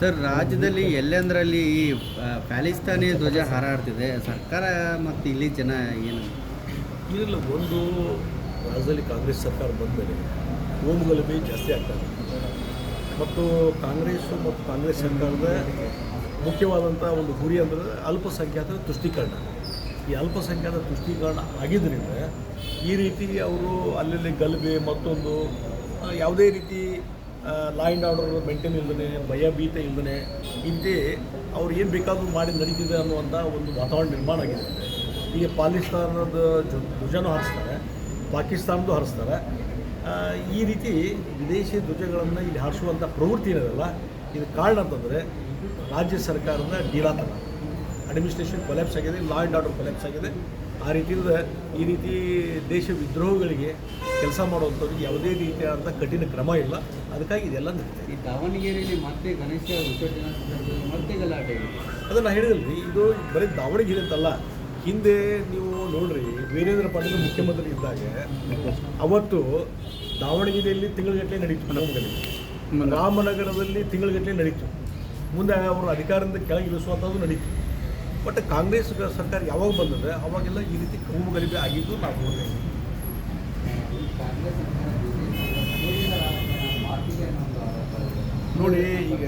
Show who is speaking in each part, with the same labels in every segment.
Speaker 1: Sir, ರಾಜ್ಯದಲ್ಲಿ ಎಲ್ಲೆಂದರಲ್ಲಿ ಈ ಪ್ಯಾಲಿಸ್ತಾನಿ ಧ್ವಜ ಹಾರಾಡ್ತಿದೆ, ಸರ್ಕಾರ ಮತ್ತು ಇಲ್ಲಿ ಜನ ಏನು?
Speaker 2: ಇದರಲ್ಲಿ ಒಂದು ರಾಜ್ಯದಲ್ಲಿ ಕಾಂಗ್ರೆಸ್ ಸರ್ಕಾರ ಬಂದ ಮೇಲೆ ಹೋಮಗಲಭೆ ಜಾಸ್ತಿ ಆಗ್ತದೆ ಮತ್ತು ಕಾಂಗ್ರೆಸ್ ಮತ್ತು ಕಾಂಗ್ರೆಸ್ ಸರ್ಕಾರದ ಮುಖ್ಯವಾದಂಥ ಒಂದು ಗುರಿ ಅಂದರೆ ಅಲ್ಪಸಂಖ್ಯಾತರ ತುಷ್ಟೀಕರಣ. ಈ ಅಲ್ಪಸಂಖ್ಯಾತ ತುಷ್ಟೀಕರಣ ಆಗಿದ್ದರಿಂದ ಈ ರೀತಿ ಅವರು ಅಲ್ಲಲ್ಲಿ ಗಲಭೆ ಮತ್ತೊಂದು ಯಾವುದೇ ರೀತಿ ಲಾ ಆ್ಯಂಡ್ ಆರ್ಡರ್ ಮೇಂಟೈನ್ ಇಲ್ಲದೇ ಭಯ ಭೀತ ಇಲ್ಲದೇ ಇಂತೆ ಅವ್ರು ಏನು ಬೇಕಾದರೂ ಮಾಡಿ ನಡೀತಿದೆ ಅನ್ನುವಂಥ ಒಂದು ವಾತಾವರಣ ನಿರ್ಮಾಣ ಆಗಿದೆ. ಈಗ ಪಾಕಿಸ್ತಾನದ ಧ್ವಜನೂ ಹಾರಿಸ್ತಾರೆ, ಪಾಕಿಸ್ತಾನದ್ದು ಹಾರಿಸ್ತಾರೆ. ಈ ರೀತಿ ವಿದೇಶಿ ಧ್ವಜಗಳನ್ನು ಇಲ್ಲಿ ಹಾರಿಸುವಂಥ ಪ್ರವೃತ್ತಿ ಏನಿದೆಲ್ಲ ಇದು ಕಾರಣ ಅಂತಂದರೆ ರಾಜ್ಯ ಸರ್ಕಾರದ ಡೀಲಾತನ ಅಡ್ಮಿನಿಸ್ಟ್ರೇಷನ್ ಕೊಲ್ಯಾಪ್ಸ್ ಆಗಿದೆ ಲಾ ಆ್ಯಂಡ್ ಆರ್ಡರ್ ಕೊಲ್ಯಾಪ್ಸ್ ಆಗಿದೆ. ಆ ರೀತಿಯಿಂದ ಈ ರೀತಿ ದೇಶ ವಿದ್ರೋಹಗಳಿಗೆ ಕೆಲಸ ಮಾಡುವಂಥವ್ರಿಗೆ ಯಾವುದೇ ರೀತಿಯಾದಂಥ ಕಠಿಣ ಕ್ರಮ ಇಲ್ಲ. ಅದಕ್ಕಾಗಿ ಇದೆಲ್ಲ ನಡೀತಿದೆ
Speaker 1: ಈ ದಾವಣಗೆರೆಯಲ್ಲಿ ಮತ್ತೆ ಗಣೇಶ ವಿಸರ್ಜನಾ ಸಂದರ್ಭದಲ್ಲಿ ಮತ್ತೆ ಗಲಾಟೆ
Speaker 2: ಅದನ್ನು ಹೇಳಿದ್ರಿ ಇದು ಬರೀ ದಾವಣಗೆರೆ ಅಂತಲ್ಲ. ಹಿಂದೆ ನೀವು ನೋಡ್ರಿ ವೀರೇಂದ್ರ ಪಾಟೀಲ್ ಮುಖ್ಯಮಂತ್ರಿ ಇದ್ದಾಗ ಅವತ್ತು ದಾವಣಗೆರೆಯಲ್ಲಿ ತಿಂಗಳಗಟ್ಟಲೆ ನಡೀತು ನಮ್ಮಲ್ಲಿ ರಾಮನಗರದಲ್ಲಿ ತಿಂಗಳಗಟ್ಟಲೆ ನಡೀತು. ಮುಂದೆ ಅವರು ಅಧಿಕಾರದಿಂದ ಕೆಳಗಿಳಿಸುವಂಥದ್ದು ನಡೀತು. ಬಟ್ ಕಾಂಗ್ರೆಸ್ ಸರ್ಕಾರ ಯಾವಾಗ ಬಂದಿದೆ, ಅವಾಗೆಲ್ಲ ಈ ರೀತಿ ಕಮ್ಮು ಗಲಿಬೆ ಆಗಿದ್ದು ನಾವು ನೋಡಿ, ಈಗ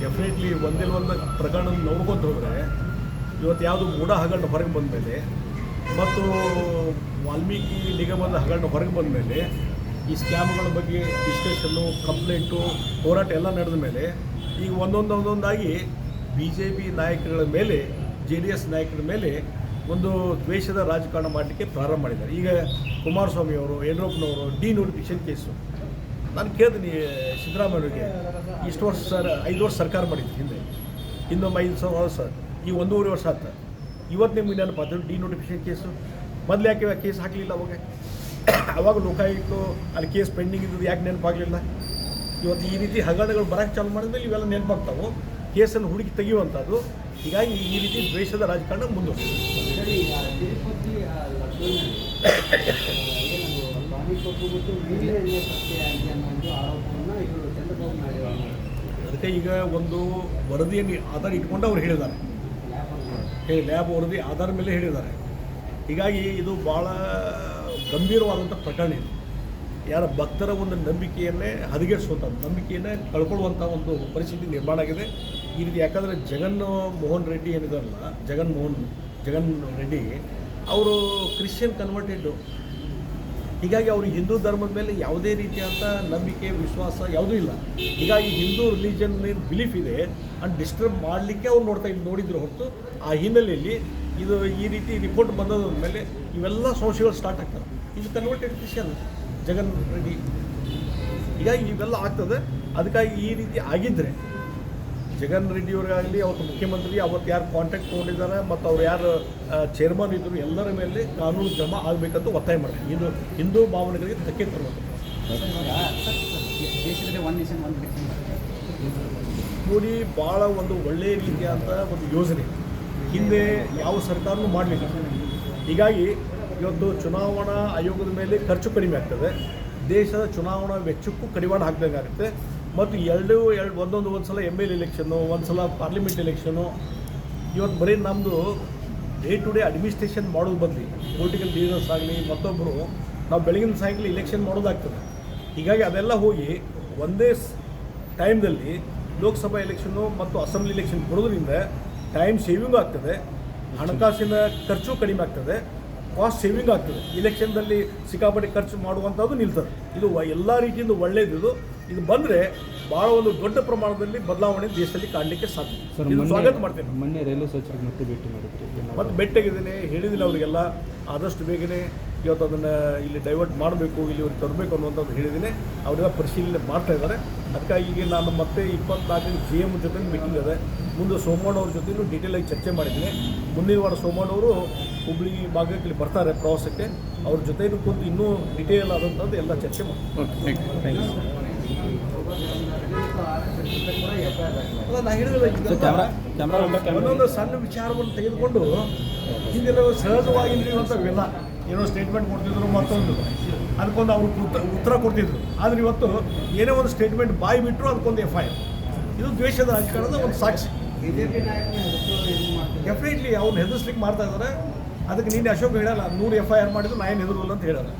Speaker 2: ಡೆಫಿನೆಟ್ಲಿ ಒಂದಿಲ್ಲ ಒಂದು ಪ್ರಕರಣ ನೋಡ್ಕೊಂತ ಹೋದರೆ, ಇವತ್ತು ಯಾವುದು ಮೂಢ ಹಗರಣ ಹೊರಗೆ ಬಂದ ಮೇಲೆ ಮತ್ತು ವಾಲ್ಮೀಕಿ ನಿಗಮದ ಹಗರಣ ಹೊರಗೆ ಬಂದ ಮೇಲೆ ಈ ಸ್ಕ್ಯಾಮ್ಗಳ ಬಗ್ಗೆ ಡಿಸ್ಕಷನ್ನು ಕಂಪ್ಲೇಂಟು ಹೋರಾಟ ಎಲ್ಲ ನಡೆದ ಮೇಲೆ ಈಗ ಒಂದೊಂದು ಒಂದೊಂದಾಗಿ ಬಿ ಜೆ ಪಿ ನಾಯಕರುಗಳ ಮೇಲೆ, ಜೆ ಡಿ ಎಸ್ ನಾಯಕರ ಮೇಲೆ ಒಂದು ದ್ವೇಷದ ರಾಜಕಾರಣ ಮಾಡಲಿಕ್ಕೆ ಪ್ರಾರಂಭ ಮಾಡಿದ್ದಾರೆ. ಈಗ ಕುಮಾರಸ್ವಾಮಿ ಅವರು, ಯಡಿಯೂರಪ್ಪನವರು, ಡಿ ನೋಟಿಫಿಕೇಶನ್ ಕೇಸು. ನಾನು ಕೇಳ್ತೀನಿ ಸಿದ್ದರಾಮಯ್ಯವ್ರಿಗೆ. ಇಷ್ಟು ವರ್ಷ ಸರ್, ಐದು ವರ್ಷ ಸರ್ಕಾರ ಮಾಡಿದ್ದು ಹಿಂದೆ. ಇನ್ನೊಮ್ಮೆ ಐದು ಸಾವಿರ ವರ್ಷ ಈ ಒಂದೂವರೆ ವರ್ಷ ಆಯ್ತು ಇವತ್ತು ನಿಮ್ಗೆ ನೆನಪಾದ್ರು ಡಿ ನೋಟಿಫಿಕೇಶನ್ ಕೇಸು? ಮೊದಲು ಯಾಕೆ ಕೇಸ್ ಹಾಕಲಿಲ್ಲ ಅವಾಗ? ಅವಾಗ ಲೋಕಾಯುಕ್ತ ಅಲ್ಲಿ ಕೇಸ್ ಪೆಂಡಿಂಗ್ ಇದ್ದದ್ದು ಯಾಕೆ ನೆನಪಾಗಲಿಲ್ಲ? ಇವತ್ತು ಈ ರೀತಿ ಹಗರಣಗಳು ಬರೋಕ್ಕೆ ಚಾಲು ಮಾಡಿದ್ಮೇಲೆ ಇವೆಲ್ಲ ನೆನಪಾಗ್ತಾವೆ. ಕೇಸನ್ನು ಹುಡುಕಿ ತೆಗೆಯುವಂಥದ್ದು. ಹೀಗಾಗಿ ಈ ರೀತಿ ದ್ವೇಷದ ರಾಜಕಾರಣ
Speaker 1: ಮುಂದುವರಿಸಿದೆ
Speaker 2: ಅದಕ್ಕೆ ಈಗ ಒಂದು ವರದಿಯನ್ನು ಆಧಾರ ಇಟ್ಕೊಂಡು ಅವ್ರು ಹೇಳಿದ್ದಾರೆ.
Speaker 1: ಲ್ಯಾಬ್
Speaker 2: ವರದಿ ಆಧಾರ ಮೇಲೆ ಹೇಳಿದ್ದಾರೆ. ಹೀಗಾಗಿ ಇದು ಭಾಳ ಗಂಭೀರವಾದಂಥ ಪ್ರಕರಣ ಇದು. ಯಾರ ಭಕ್ತರ ಒಂದು ನಂಬಿಕೆಯನ್ನೇ ಹದಗೆಡಿಸುವಂಥ, ನಂಬಿಕೆಯನ್ನೇ ಕಳ್ಕೊಳ್ಳುವಂಥ ಒಂದು ಪರಿಸ್ಥಿತಿ ನಿರ್ಮಾಣ ಆಗಿದೆ. ಈ ರೀತಿ ಯಾಕಂದರೆ ಜಗನ್ ಮೋಹನ್ ರೆಡ್ಡಿ ಏನಿದಾರಲ್ಲ, ಜಗನ್ ಮೋಹನ್, ಜಗನ್ ರೆಡ್ಡಿ ಅವರು ಕ್ರಿಶ್ಚಿಯನ್ ಕನ್ವರ್ಟೆಡ್ಡು ಹೀಗಾಗಿ ಅವರು ಹಿಂದೂ ಧರ್ಮದ ಮೇಲೆ ಯಾವುದೇ ರೀತಿಯಾದಂಥ ನಂಬಿಕೆ, ವಿಶ್ವಾಸ ಯಾವುದೂ ಇಲ್ಲ. ಹೀಗಾಗಿ ಹಿಂದೂ ರಿಲಿಜನ್ ಏನು ಬಿಲೀಫ್ ಇದೆ. ಅಂಡ್ ಡಿಸ್ಟರ್ಬ್ ಮಾಡಲಿಕ್ಕೆ ಅವ್ರು ನೋಡ್ತಾ ಇದ್ದು ನೋಡಿದ್ರು ಹೊರತು ಆ ಹಿನ್ನೆಲೆಯಲ್ಲಿ ಇದು ಈ ರೀತಿ ರಿಪೋರ್ಟ್ ಬಂದದ ಮೇಲೆ ಇವೆಲ್ಲ ಸಂಶಯಗಳು ಸ್ಟಾರ್ಟ್ ಆಗ್ತವೆ. ಇದು ಕನ್ವರ್ಟೆಡ್ ಕ್ರಿಶ್ಚಿಯನ್ ಜಗನ್ ರೆಡ್ಡಿ. ಹೀಗಾಗಿ ಇವೆಲ್ಲ ಆಗ್ತದೆ. ಅದಕ್ಕಾಗಿ ಈ ರೀತಿ ಆಗಿದ್ದರೆ ಜಗನ್ ರೆಡ್ಡಿಯವ್ರಿಗಾಗಲಿ ಅವತ್ತು ಮುಖ್ಯಮಂತ್ರಿ, ಅವತ್ತು ಯಾರು ಕಾಂಟ್ಯಾಕ್ಟ್ ತೊಗೊಂಡಿದ್ದಾರೆ ಮತ್ತು ಅವ್ರು ಯಾರು ಚೇರ್ಮನ್ ಇದ್ದರು ಎಲ್ಲರ ಮೇಲೆ ಕಾನೂನು ಕ್ರಮ ಆಗಬೇಕಂತ ಒತ್ತಾಯ ಮಾಡ್ತಾರೆ. ಇದು ಹಿಂದೂ ಭಾವನೆಗಳಿಗೆ ಧಕ್ಕೆ
Speaker 1: ಒಂದು
Speaker 2: ನೋಡಿ ಭಾಳ ಒಂದು ಒಳ್ಳೆಯ ರೀತಿಯಾದಂಥ ಒಂದು ಯೋಜನೆ. ಹಿಂದೆ ಯಾವ ಸರ್ಕಾರನೂ ಮಾಡಲಿಲ್ಲ. ಹೀಗಾಗಿ ಇವತ್ತು ಚುನಾವಣಾ ಆಯೋಗದ ಮೇಲೆ ಖರ್ಚು ಕಡಿಮೆ ಆಗ್ತದೆ. ದೇಶದ ಚುನಾವಣಾ ವೆಚ್ಚಕ್ಕೂ ಕಡಿವಾಣ ಹಾಕಬೇಕಾಗುತ್ತೆ ಮತ್ತು ಎರಡು ಎರಡು ಒಂದೊಂದು ಒಂದು ಸಲ ಎಂ ಎಲ್ ಎಲೆಕ್ಷನ್ನು ಒಂದು ಸಲ ಪಾರ್ಲಿಮೆಂಟ್ ಎಲೆಕ್ಷನ್ನು ಇವತ್ತು ಬರೀ ನಮ್ಮದು ಡೇ ಟು ಡೇ ಅಡ್ಮಿನಿಸ್ಟ್ರೇಷನ್ ಮಾಡೋದು ಬದಲಿ. ಪೊಲಿಟಿಕಲ್ ಲೀಡರ್ಸ್ ಆಗಲಿ ಮತ್ತೊಬ್ಬರು ನಾವು ಬೆಳಗಿನ ಸಾಯಂಕಾಲ ಇಲೆಕ್ಷನ್ ಮಾಡೋದಾಗ್ತದೆ. ಹೀಗಾಗಿ ಅದೆಲ್ಲ ಹೋಗಿ ಒಂದೇ ಟೈಮ್ದಲ್ಲಿ ಲೋಕಸಭಾ ಎಲೆಕ್ಷನ್ನು ಮತ್ತು ಅಸೆಂಬ್ಲಿ ಎಲೆಕ್ಷನ್ ಕೊಡೋದ್ರಿಂದ ಟೈಮ್ ಸೇವಿಂಗ್ ಆಗ್ತದೆ. ಹಣಕಾಸಿನ ಖರ್ಚು ಕಡಿಮೆ ಆಗ್ತದೆ. ಕಾಸ್ಟ್ ಸೇವಿಂಗ್ ಆಗ್ತದೆ. ಇಲೆಕ್ಷನ್ದಲ್ಲಿ ಸಿಕ್ಕಾಪಟ್ಟೆ ಖರ್ಚು ಮಾಡುವಂಥದ್ದು ನಿಲ್ತದೆ. ಇದು ಎಲ್ಲ ರೀತಿಯಿಂದ ಒಳ್ಳೆಯದು ಇದು. ಇದು ಬಂದರೆ ಭಾಳ ಒಂದು ದೊಡ್ಡ ಪ್ರಮಾಣದಲ್ಲಿ ಬದಲಾವಣೆ ದೇಶದಲ್ಲಿ ಕಾಣಲಿಕ್ಕೆ ಸಾಧ್ಯ. ಸ್ವಾಗತ ಮಾಡ್ತೇನೆ
Speaker 3: ಮೊನ್ನೆ ರೈಲ್ವೆ ಸಚಿವರಿಗೆ ಮತ್ತೆ ಭೇಟಿ ಮಾಡಿದ್ರು.
Speaker 2: ಮತ್ತೆ ಬೆಟ್ಟಾಗಿದ್ದೇನೆ ಹೇಳಿದಿಲ್ಲ ಅವರಿಗೆಲ್ಲ. ಆದಷ್ಟು ಬೇಗನೆ ಇವತ್ತು ಅದನ್ನು ಇಲ್ಲಿ ಡೈವರ್ಟ್ ಮಾಡಬೇಕು ಇಲ್ಲಿ ಅವ್ರಿಗೆ ತರಬೇಕು ಅನ್ನುವಂಥದ್ದು ಹೇಳಿದ್ದೀನಿ. ಅವರೆಲ್ಲ ಪರಿಶೀಲನೆ ಮಾಡ್ತಾ ಇದ್ದಾರೆ. ಅದಕ್ಕಾಗಿ ಈಗ ನಾನು ಮತ್ತೆ ಇಪ್ಪತ್ನಾಲ್ಕನೇ ಜಿ ಎಂ ಜೊತೆ ಮೀಟಿಂಗ್ ಇದೆ. ಮುಂದೆ ಸೋಮಣ್ಣ ಅವ್ರ ಜೊತೆನೂ ಡೀಟೇಲಾಗಿ ಚರ್ಚೆ ಮಾಡಿದ್ದೀನಿ. ಮುಂದಿನ ವಾರ ಸೋಮಣ್ಣ ಅವರು ಹುಬ್ಳಿ ಭಾಗಕ್ಕೆ ಇಲ್ಲಿ ಬರ್ತಾರೆ ಪ್ರವಾಸಕ್ಕೆ ಅವ್ರ ಜೊತೆ ಕೂತು ಇನ್ನೂ ಡಿಟೇಲ್ ಆದಂಥದ್ದು ಎಲ್ಲ ಚರ್ಚೆ ಮಾಡ್ತಾರೆ ಸಣ್ಣ ವಿಚಾರವನ್ನು ತೆಗೆದುಕೊಂಡು ಹಿಂದಿನ ಸಹಜವಾಗಿ ಇವೆಲ್ಲ ಏನೋ ಸ್ಟೇಟ್ಮೆಂಟ್ ಕೊಡ್ತಿದ್ರು ಮತ್ತೊಂದು. ಅದಕ್ಕೊಂದು ಅವ್ರು ಉತ್ತರ ಕೊಡ್ತಿದ್ರು. ಆದರೆ ಇವತ್ತು ಏನೇ ಒಂದು ಸ್ಟೇಟ್ಮೆಂಟ್ ಬಾಯಿ ಬಿಟ್ಟರು ಅದಕ್ಕೊಂದು ಎಫ್ ಐ ಆರ್ ಇದು ದ್ವೇಷದ ರಾಜಕಾರಣದ ಒಂದು ಸಾಕ್ಷಿ. ಡೆಫಿನೆಟ್ಲಿ ಅವ್ನು ಹೆದರ್ಸ್ಲಿಕ್ಕೆ ಮಾಡ್ತಾ ಇದ್ದಾರೆ ಅದಕ್ಕೆ ನಿನ್ನೆ ಅಶೋಕ್ ಹೇಳಲ್ಲ ನೂರು ಎಫ್ ಐ ಆರ್ ಮಾಡಿದ್ರು ನಾ ಏನು ಹೆದರಲ್ಲ ಅಂತ ಹೇಳಲ್ಲ